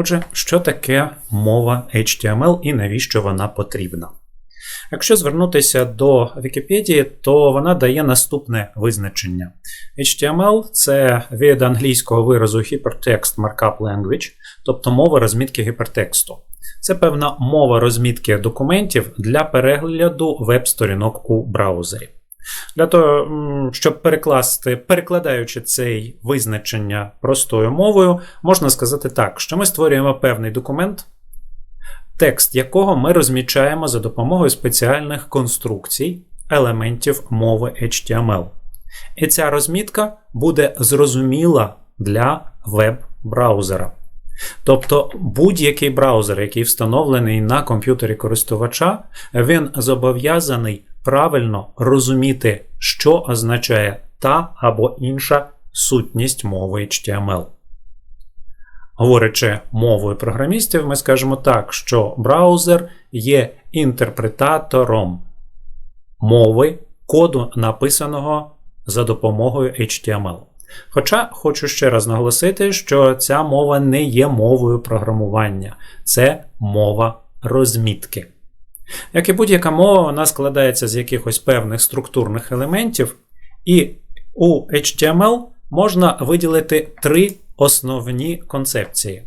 Отже, що таке мова HTML і навіщо вона потрібна? Якщо звернутися до Вікіпедії, то вона дає наступне визначення. HTML це від англійського виразу Hypertext Markup Language, тобто мова розмітки гіпертексту. Це певна мова розмітки документів для перегляду веб-сторінок у браузері. Для того, щоб перекласти, перекладаючи це визначення простою мовою, можна сказати так, що ми створюємо певний документ, текст якого ми розмічаємо за допомогою спеціальних конструкцій елементів мови HTML. І ця розмітка буде зрозуміла для веб-браузера. Тобто будь-який браузер, який встановлений на комп'ютері користувача, він зобов'язаний правильно розуміти, що означає та або інша сутність мови HTML. Говорячи мовою програмістів, ми скажемо так, що браузер є інтерпретатором мови коду, написаного за допомогою HTML. Хоча хочу ще раз наголосити, що ця мова не є мовою програмування, це мова розмітки. Як і будь-яка мова, вона складається з якихось певних структурних елементів, і у HTML можна виділити три основні концепції,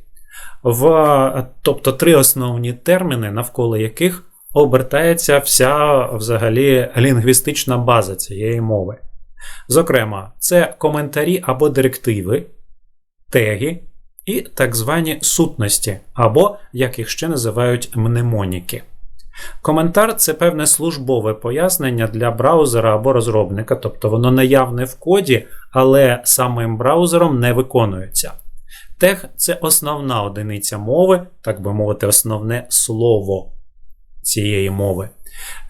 В, тобто три основні терміни, навколо яких обертається вся взагалі лінгвістична база цієї мови. Зокрема, це коментарі або директиви, теги і так звані сутності, або, як їх ще називають, мнемоніки. Коментар це певне службове пояснення для браузера або розробника, тобто воно наявне в коді, але самим браузером не виконується. Тег це основна одиниця мови, так би мовити, основне слово цієї мови,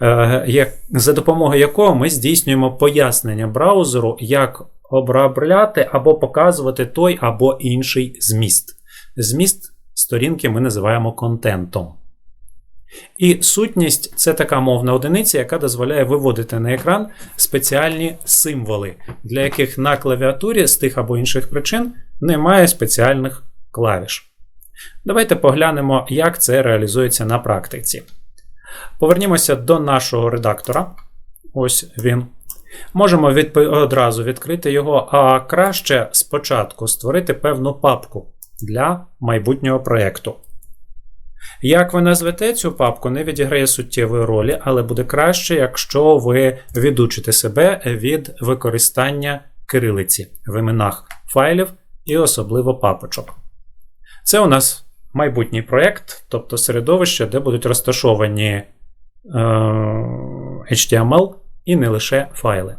е, за допомогою якого ми здійснюємо пояснення браузеру, як обробляти або показувати той або інший зміст. Зміст сторінки ми називаємо контентом. І сутність це така мовна одиниця, яка дозволяє виводити на екран спеціальні символи, для яких на клавіатурі з тих або інших причин немає спеціальних клавіш. Давайте поглянемо, як це реалізується на практиці. Повернімося до нашого редактора. Ось він. Можемо відп... одразу відкрити його, а краще спочатку створити певну папку для майбутнього проєкту. Як ви назвете цю папку, не відіграє суттєвої ролі, але буде краще, якщо ви відучите себе від використання кирилиці в іменах файлів і особливо папочок. Це у нас майбутній проєкт, тобто середовище, де будуть розташовані е, HTML і не лише файли.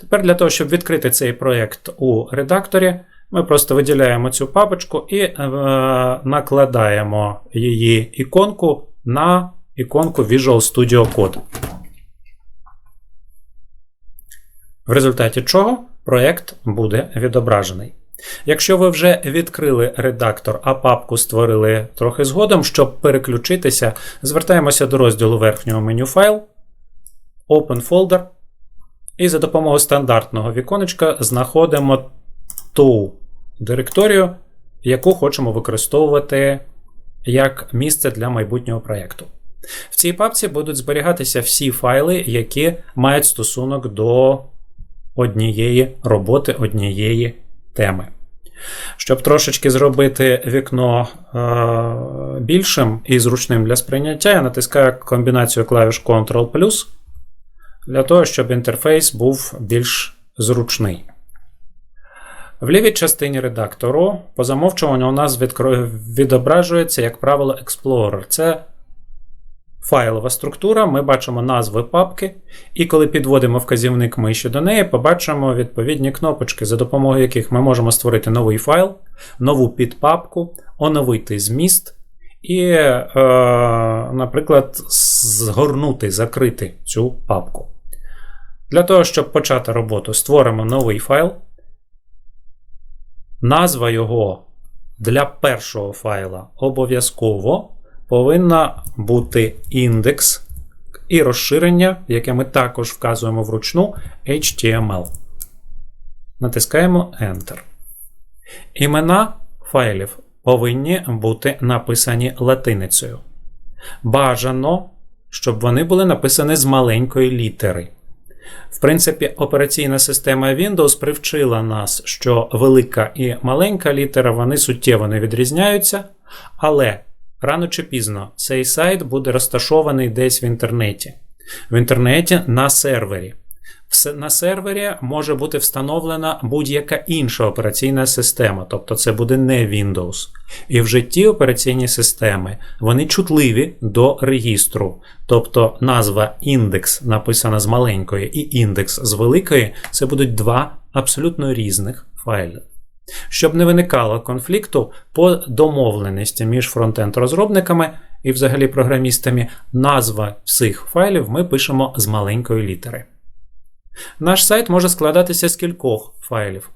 Тепер для того, щоб відкрити цей проєкт у редакторі, ми просто виділяємо цю папочку і е, накладаємо її іконку на іконку Visual Studio Code. В результаті чого проєкт буде відображений. Якщо ви вже відкрили редактор, а папку створили трохи згодом, щоб переключитися, звертаємося до розділу верхнього меню Файл, Open Folder. І за допомогою стандартного віконечка знаходимо ту директорію, яку хочемо використовувати як місце для майбутнього проєкту. В цій папці будуть зберігатися всі файли, які мають стосунок до однієї роботи, однієї теми. Щоб трошечки зробити вікно е, більшим і зручним для сприйняття, я натискаю комбінацію клавіш Ctrl для того, щоб інтерфейс був більш зручний. В лівій частині редактору по замовчуванню у нас відображується, як правило, Explorer. Це файлова структура, ми бачимо назви папки, і коли підводимо вказівник миші до неї, побачимо відповідні кнопочки, за допомогою яких ми можемо створити новий файл, нову підпапку, оновити зміст і, е, наприклад, згорнути, закрити цю папку. Для того, щоб почати роботу, створимо новий файл. Назва його для першого файла обов'язково повинна бути індекс і розширення, яке ми також вказуємо вручну HTML. Натискаємо Enter. Імена файлів повинні бути написані латиницею. Бажано, щоб вони були написані з маленької літери. В принципі, операційна система Windows привчила нас, що велика і маленька літера вони суттєво не відрізняються, але рано чи пізно цей сайт буде розташований десь в інтернеті. В інтернеті на сервері. На сервері може бути встановлена будь-яка інша операційна система, тобто це буде не Windows. І в житті операційні системи вони чутливі до регістру. Тобто назва індекс написана з маленької і індекс з великої це будуть два абсолютно різних файли. Щоб не виникало конфлікту по домовленості між фронтенд-розробниками і взагалі програмістами, назва всіх файлів ми пишемо з маленької літери. Наш сайт може складатися з кількох файлів.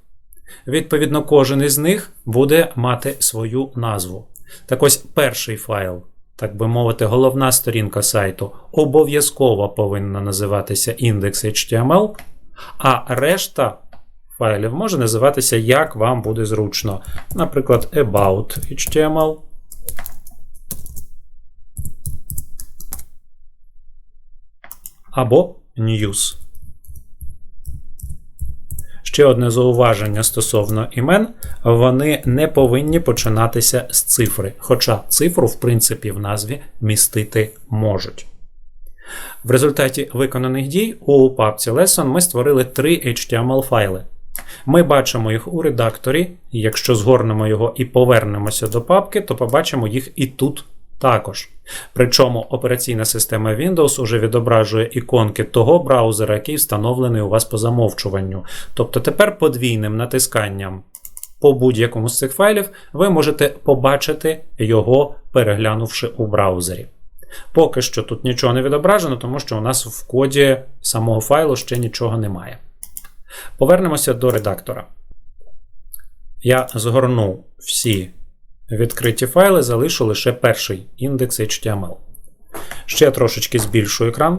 Відповідно, кожен із них буде мати свою назву. Так ось перший файл, так би мовити, головна сторінка сайту обов'язково повинна називатися index.html, а решта файлів може називатися як вам буде зручно. Наприклад, about.html. Або news. Ще одне зауваження стосовно імен: вони не повинні починатися з цифри, хоча цифру, в принципі, в назві містити можуть. В результаті виконаних дій у папці Lesson ми створили три HTML файли. Ми бачимо їх у редакторі, якщо згорнемо його і повернемося до папки, то побачимо їх і тут також. Причому операційна система Windows уже відображує іконки того браузера, який встановлений у вас по замовчуванню. Тобто тепер подвійним натисканням по будь-якому з цих файлів ви можете побачити його, переглянувши у браузері. Поки що тут нічого не відображено, тому що у нас в коді самого файлу ще нічого немає. Повернемося до редактора. Я згорнув всі відкриті файли, залишу лише перший індекс HTML. Ще трошечки збільшую екран.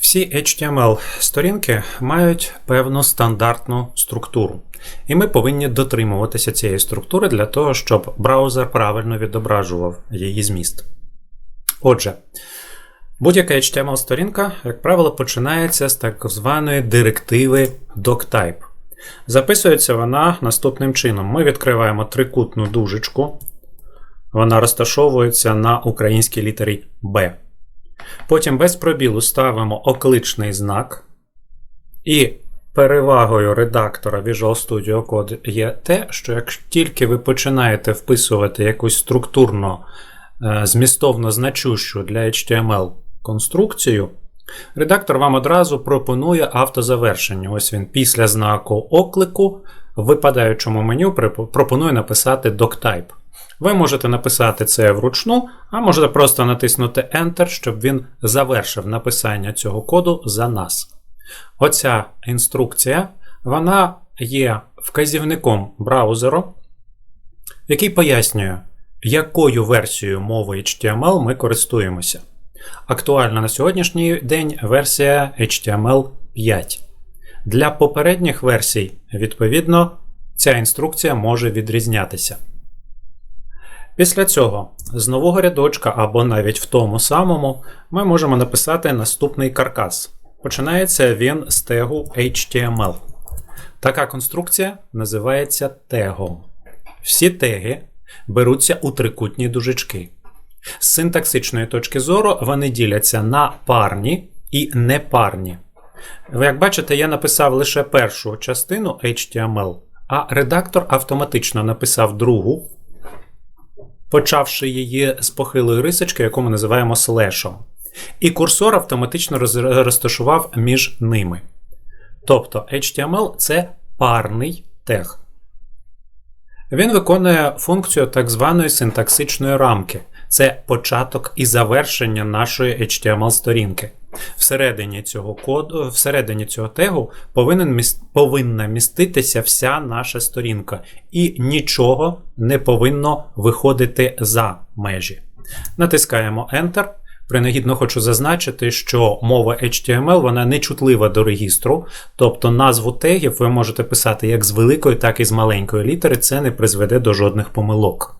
Всі HTML-сторінки мають певну стандартну структуру. І ми повинні дотримуватися цієї структури для того, щоб браузер правильно відображував її зміст. Отже, будь-яка HTML-сторінка, як правило, починається з так званої директиви doctype. Записується вона наступним чином: ми відкриваємо трикутну дужечку, вона розташовується на українській літері B. Потім без пробілу ставимо окличний знак. І перевагою редактора Visual Studio Code є те, що як тільки ви починаєте вписувати якусь структурно е, змістовно значущу для HTML конструкцію, редактор вам одразу пропонує автозавершення. Ось він після знаку оклику в випадаючому меню пропонує написати doctype. Ви можете написати це вручну, а можете просто натиснути Enter, щоб він завершив написання цього коду за нас. Оця інструкція вона є вказівником браузеру, який пояснює, якою версією мови HTML ми користуємося. Актуальна на сьогоднішній день версія HTML 5. Для попередніх версій, відповідно, ця інструкція може відрізнятися. Після цього з нового рядочка або навіть в тому самому ми можемо написати наступний каркас. Починається він з тегу HTML. Така конструкція називається тегом. Всі теги беруться у трикутні дужечки. З синтаксичної точки зору вони діляться на парні і непарні. Ви як бачите, я написав лише першу частину HTML, а редактор автоматично написав другу, почавши її з похилої рисочки, яку ми називаємо слешом. І курсор автоматично роз- розташував між ними. Тобто HTML це парний тег. Він виконує функцію так званої синтаксичної рамки. Це початок і завершення нашої HTML-сторінки. Всередині цього коду, всередині цього тегу повинен міс- повинна міститися вся наша сторінка, і нічого не повинно виходити за межі. Натискаємо Enter. Принагідно хочу зазначити, що мова HTML вона не чутлива до регістру, тобто назву тегів ви можете писати як з великої, так і з маленької літери, це не призведе до жодних помилок.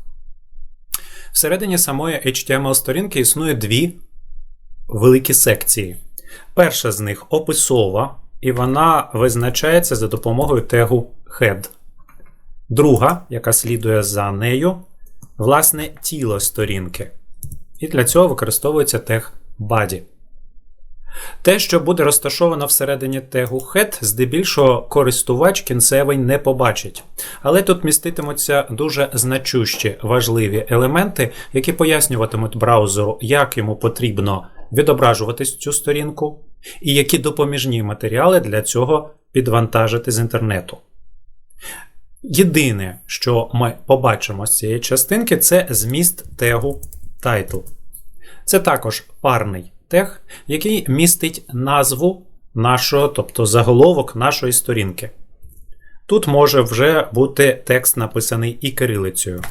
Всередині самої HTML-сторінки існує дві великі секції. Перша з них описова, і вона визначається за допомогою тегу head. Друга, яка слідує за нею, власне, тіло сторінки. І для цього використовується тег body. Те, що буде розташовано всередині тегу head, здебільшого користувач кінцевий не побачить. Але тут міститимуться дуже значущі важливі елементи, які пояснюватимуть браузеру, як йому потрібно відображувати цю сторінку, і які допоміжні матеріали для цього підвантажити з інтернету. Єдине, що ми побачимо з цієї частинки, це зміст тегу title. Це також парний тег, який містить назву нашого, тобто заголовок нашої сторінки. Тут може вже бути текст написаний і кирилицею.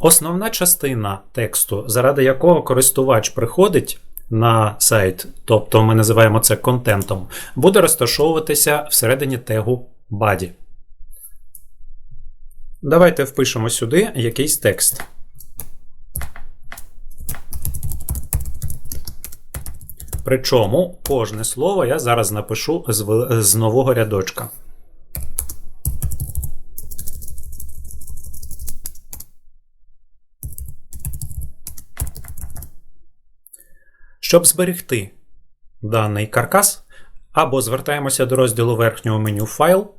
Основна частина тексту, заради якого користувач приходить на сайт, тобто ми називаємо це контентом, буде розташовуватися всередині тегу body. Давайте впишемо сюди якийсь текст. Причому кожне слово я зараз напишу з, з нового рядочка. Щоб зберегти даний каркас, або звертаємося до розділу верхнього меню Файл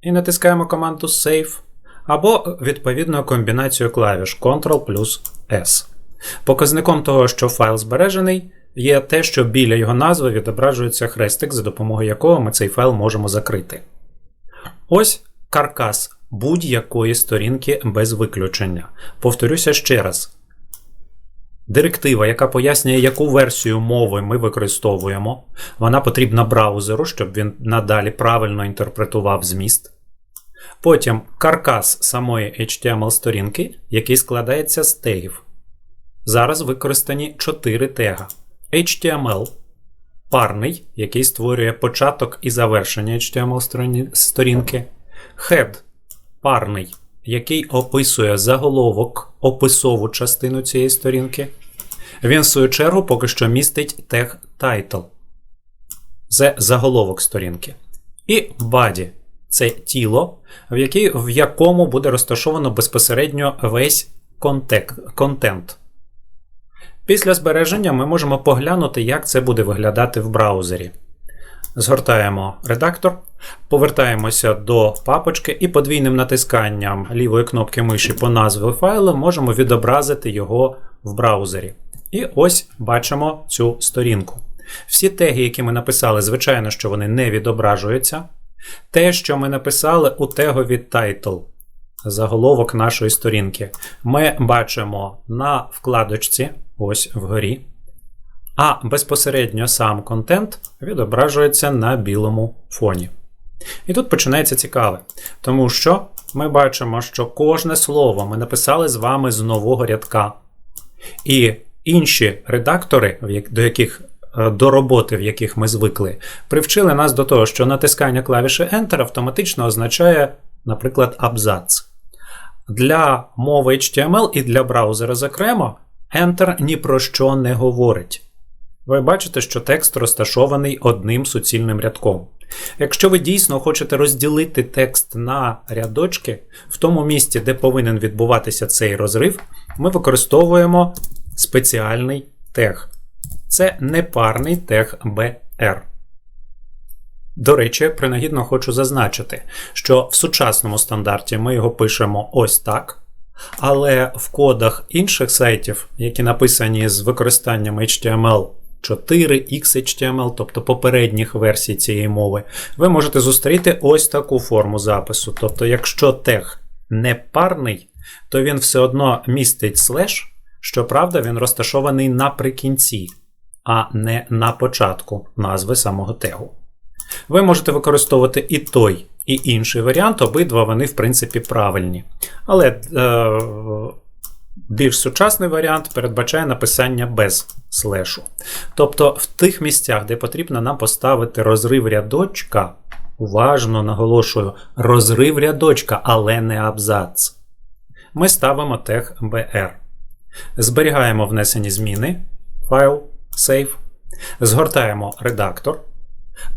і натискаємо команду Save, або відповідно комбінацію клавіш Ctrl плюс S. Показником того, що файл збережений, є те, що біля його назви відображується хрестик, за допомогою якого ми цей файл можемо закрити. Ось каркас будь-якої сторінки без виключення. Повторюся ще раз. Директива, яка пояснює, яку версію мови ми використовуємо, вона потрібна браузеру, щоб він надалі правильно інтерпретував зміст. Потім каркас самої HTML-сторінки, який складається з тегів. Зараз використані 4 тега. HTML, парний, який створює початок і завершення HTML-сторінки. Head парний, який описує заголовок, описову частину цієї сторінки. Він, в свою чергу, поки що містить тег title. Це заголовок сторінки. І body це тіло, в якій, в якому буде розташовано безпосередньо весь контент. Після збереження ми можемо поглянути, як це буде виглядати в браузері. Згортаємо редактор, повертаємося до папочки і подвійним натисканням лівої кнопки миші по назві файлу можемо відобразити його в браузері. І ось бачимо цю сторінку. Всі теги, які ми написали, звичайно, що вони не відображуються. Те, що ми написали у тегові title, заголовок нашої сторінки, ми бачимо на вкладочці, ось вгорі. А безпосередньо сам контент відображується на білому фоні. І тут починається цікаве, тому що ми бачимо, що кожне слово ми написали з вами з нового рядка. І інші редактори, до яких до роботи, в яких ми звикли, привчили нас до того, що натискання клавіші Enter автоматично означає, наприклад, абзац. Для мови HTML і для браузера, зокрема, Enter ні про що не говорить. Ви бачите, що текст розташований одним суцільним рядком. Якщо ви дійсно хочете розділити текст на рядочки, в тому місці, де повинен відбуватися цей розрив, ми використовуємо спеціальний тег це непарний тег BR. До речі, принагідно хочу зазначити, що в сучасному стандарті ми його пишемо ось так. Але в кодах інших сайтів, які написані з використанням HTML 4, XHTML, тобто попередніх версій цієї мови, ви можете зустріти ось таку форму запису. Тобто, якщо тег не парний, то він все одно містить слеш, щоправда, він розташований наприкінці а не на початку назви самого тегу. Ви можете використовувати і той, і інший варіант, обидва вони, в принципі, правильні. Але е, більш сучасний варіант передбачає написання без слешу. Тобто, в тих місцях, де потрібно нам поставити розрив рядочка, уважно наголошую, розрив рядочка, але не абзац. Ми ставимо тег BR. Зберігаємо внесені зміни, файл, Save, згортаємо редактор.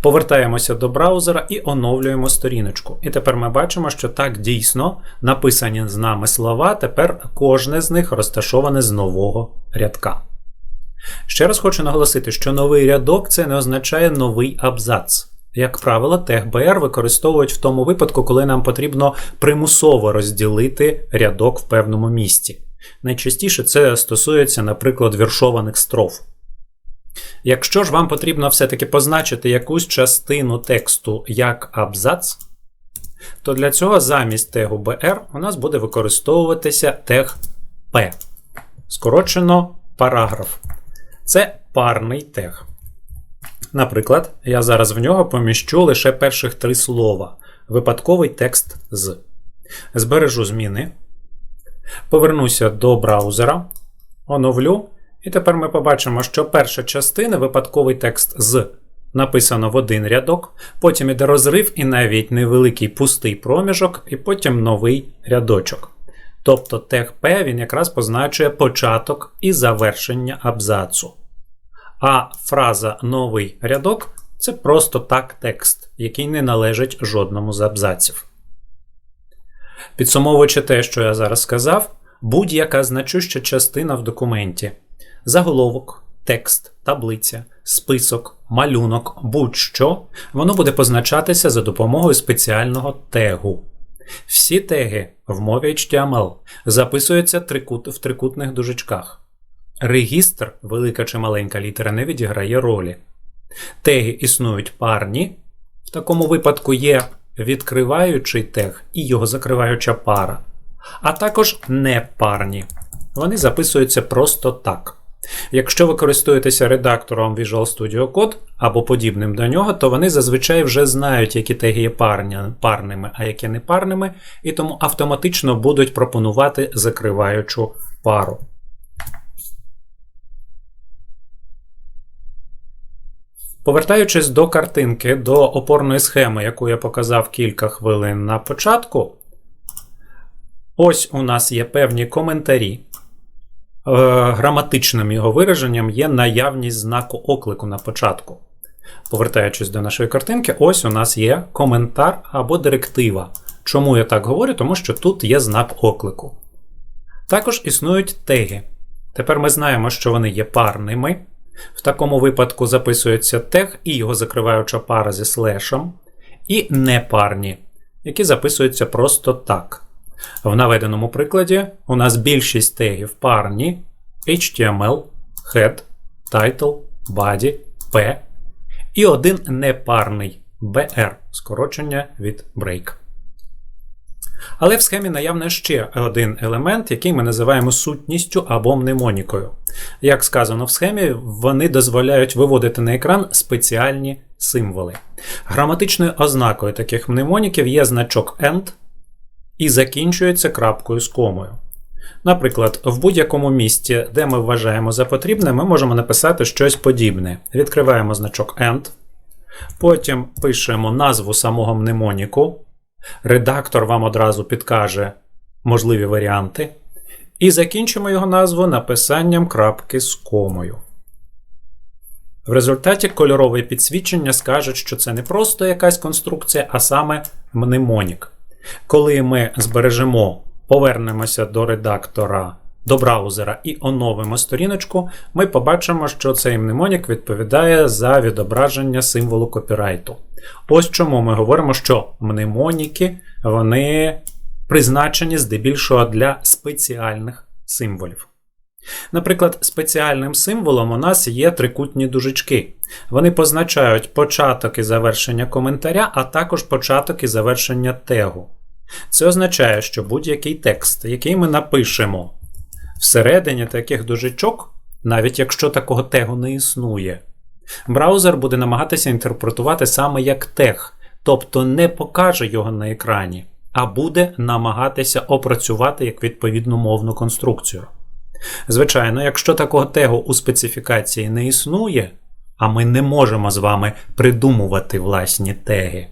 Повертаємося до браузера і оновлюємо сторіночку. І тепер ми бачимо, що так дійсно написані з нами слова, тепер кожне з них розташоване з нового рядка. Ще раз хочу наголосити, що новий рядок це не означає новий абзац. Як правило, тег BR використовують в тому випадку, коли нам потрібно примусово розділити рядок в певному місці. Найчастіше це стосується, наприклад, віршованих строф. Якщо ж вам потрібно все-таки позначити якусь частину тексту як абзац, то для цього замість тегу BR у нас буде використовуватися тег P. Скорочено параграф. Це парний тег. Наприклад, я зараз в нього поміщу лише перших три слова. Випадковий текст з. Збережу зміни. Повернуся до браузера, оновлю. І тепер ми побачимо, що перша частина випадковий текст з написано в один рядок, потім іде розрив і навіть невеликий пустий проміжок, і потім новий рядочок. Тобто тег P він якраз позначує початок і завершення абзацу. А фраза новий рядок це просто так текст, який не належить жодному з абзаців. Підсумовуючи те, що я зараз сказав, будь-яка значуща частина в документі заголовок, текст, таблиця, список, малюнок, будь-що, воно буде позначатися за допомогою спеціального тегу. Всі теги в мові HTML записуються в трикутних дужечках. Регістр, велика чи маленька літера, не відіграє ролі. Теги існують парні. В такому випадку є відкриваючий тег і його закриваюча пара. А також непарні. Вони записуються просто так. Якщо ви користуєтеся редактором Visual Studio Code або подібним до нього, то вони зазвичай вже знають, які теги є парними, а які не парними, і тому автоматично будуть пропонувати закриваючу пару. Повертаючись до картинки, до опорної схеми, яку я показав кілька хвилин на початку, ось у нас є певні коментарі. Е, граматичним його вираженням є наявність знаку оклику на початку. Повертаючись до нашої картинки, ось у нас є коментар або директива. Чому я так говорю? Тому що тут є знак оклику. Також існують теги. Тепер ми знаємо, що вони є парними. В такому випадку записується тег і його закриваюча пара зі слешем, і непарні, які записуються просто так. В наведеному прикладі у нас більшість тегів парні HTML, Head, Title, Body, P і один непарний BR, скорочення від Break. Але в схемі наявне ще один елемент, який ми називаємо сутністю або мнемонікою. Як сказано в схемі, вони дозволяють виводити на екран спеціальні символи. Граматичною ознакою таких мнемоніків є значок AND і закінчується крапкою з комою. Наприклад, в будь-якому місці, де ми вважаємо за потрібне, ми можемо написати щось подібне. Відкриваємо значок AND, потім пишемо назву самого мнемоніку. Редактор вам одразу підкаже можливі варіанти. І закінчимо його назву написанням крапки з комою. В результаті кольорове підсвічення скаже, що це не просто якась конструкція, а саме мнемонік. Коли ми збережемо, повернемося до редактора, до браузера і оновимо сторіночку, ми побачимо, що цей мнемонік відповідає за відображення символу копірайту. Ось чому ми говоримо, що мнемоніки вони призначені здебільшого для спеціальних символів. Наприклад, спеціальним символом у нас є трикутні дужечки. Вони позначають початок і завершення коментаря, а також початок і завершення тегу. Це означає, що будь-який текст, який ми напишемо всередині таких дужечок, навіть якщо такого тегу не існує, браузер буде намагатися інтерпретувати саме як тег, тобто не покаже його на екрані, а буде намагатися опрацювати як відповідну мовну конструкцію. Звичайно, якщо такого тегу у специфікації не існує, а ми не можемо з вами придумувати власні теги,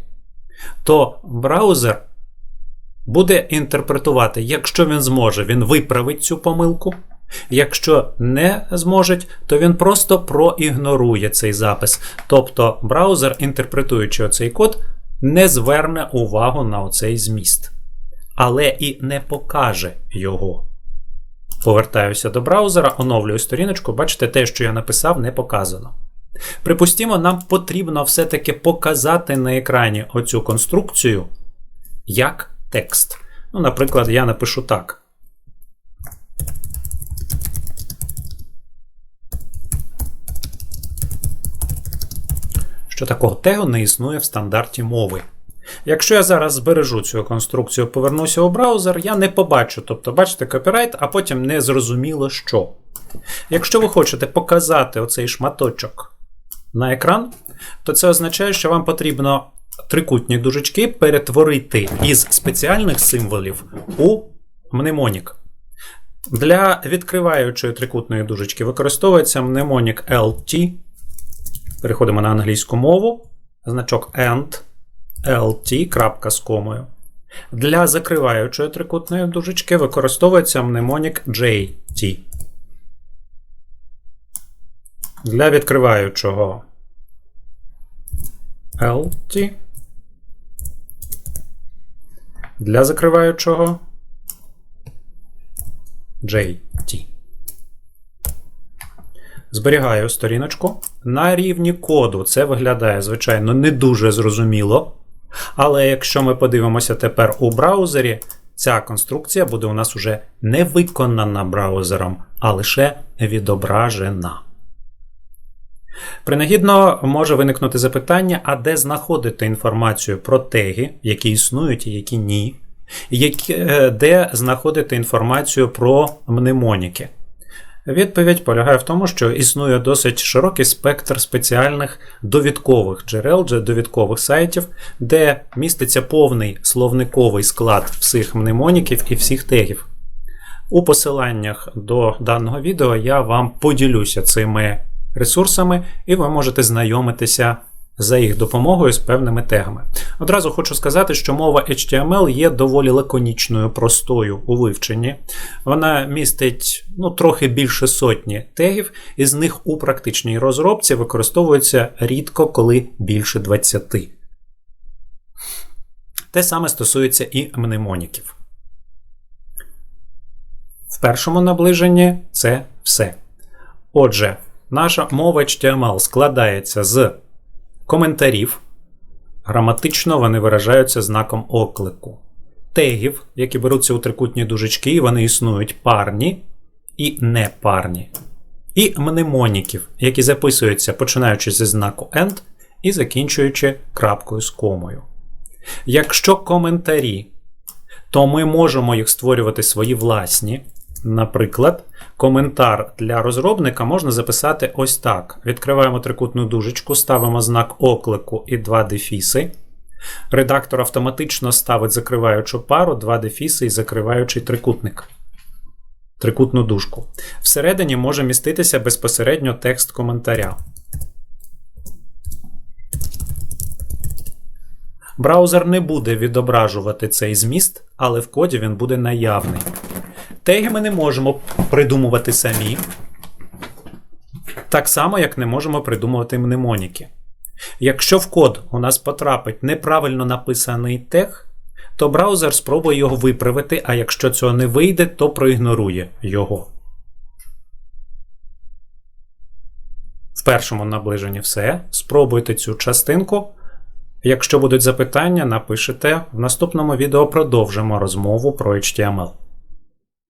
то браузер буде інтерпретувати, якщо він зможе, він виправить цю помилку. Якщо не зможе, то він просто проігнорує цей запис. Тобто браузер, інтерпретуючи оцей код, не зверне увагу на оцей зміст, але і не покаже його. Повертаюся до браузера, оновлюю сторіночку, бачите, те, що я написав, не показано. Припустімо, нам потрібно все-таки показати на екрані оцю конструкцію як текст. Ну, Наприклад, я напишу так. Що такого тегу не існує в стандарті мови. Якщо я зараз збережу цю конструкцію, повернуся у браузер, я не побачу, тобто, бачите, копірайт, а потім не зрозуміло що. Якщо ви хочете показати оцей шматочок на екран, то це означає, що вам потрібно трикутні дужечки перетворити із спеціальних символів у мнемонік. Для відкриваючої трикутної дужечки використовується мнемонік LT. Переходимо на англійську мову. Значок AND. LT, з комою. Для закриваючої трикутної дужечки використовується мнемонік JT. Для відкриваючого LT. Для закриваючого JT. Зберігаю сторіночку. На рівні коду це виглядає, звичайно, не дуже зрозуміло. Але якщо ми подивимося тепер у браузері, ця конструкція буде у нас уже не виконана браузером, а лише відображена. Принагідно може виникнути запитання, а де знаходити інформацію про теги, які існують і які ні, які, де знаходити інформацію про мнемоніки. Відповідь полягає в тому, що існує досить широкий спектр спеціальних довідкових джерел, довідкових сайтів, де міститься повний словниковий склад всіх мнемоніків і всіх тегів. У посиланнях до даного відео я вам поділюся цими ресурсами, і ви можете знайомитися за їх допомогою з певними тегами. Одразу хочу сказати, що мова HTML є доволі лаконічною, простою у вивченні. Вона містить ну, трохи більше сотні тегів, із них у практичній розробці використовується рідко коли більше 20. Те саме стосується і мнемоніків. В першому наближенні це все. Отже, наша мова HTML складається з коментарів. Граматично вони виражаються знаком оклику. Тегів, які беруться у трикутні дужечки, і вони існують парні і непарні. І мнемоніків, які записуються починаючи зі знаку end і закінчуючи крапкою з комою. Якщо коментарі, то ми можемо їх створювати свої власні. Наприклад, коментар для розробника можна записати ось так: відкриваємо трикутну дужечку, ставимо знак оклику і два дефіси. Редактор автоматично ставить закриваючу пару, два дефіси і закриваючий трикутник. Трикутну дужку. Всередині може міститися безпосередньо текст коментаря. Браузер не буде відображувати цей зміст, але в коді він буде наявний. Теги ми не можемо придумувати самі. Так само, як не можемо придумувати мнемоніки. Якщо в код у нас потрапить неправильно написаний тег, то браузер спробує його виправити, а якщо цього не вийде, то проігнорує його. В першому наближенні все. Спробуйте цю частинку. Якщо будуть запитання, напишете. В наступному відео продовжимо розмову про HTML.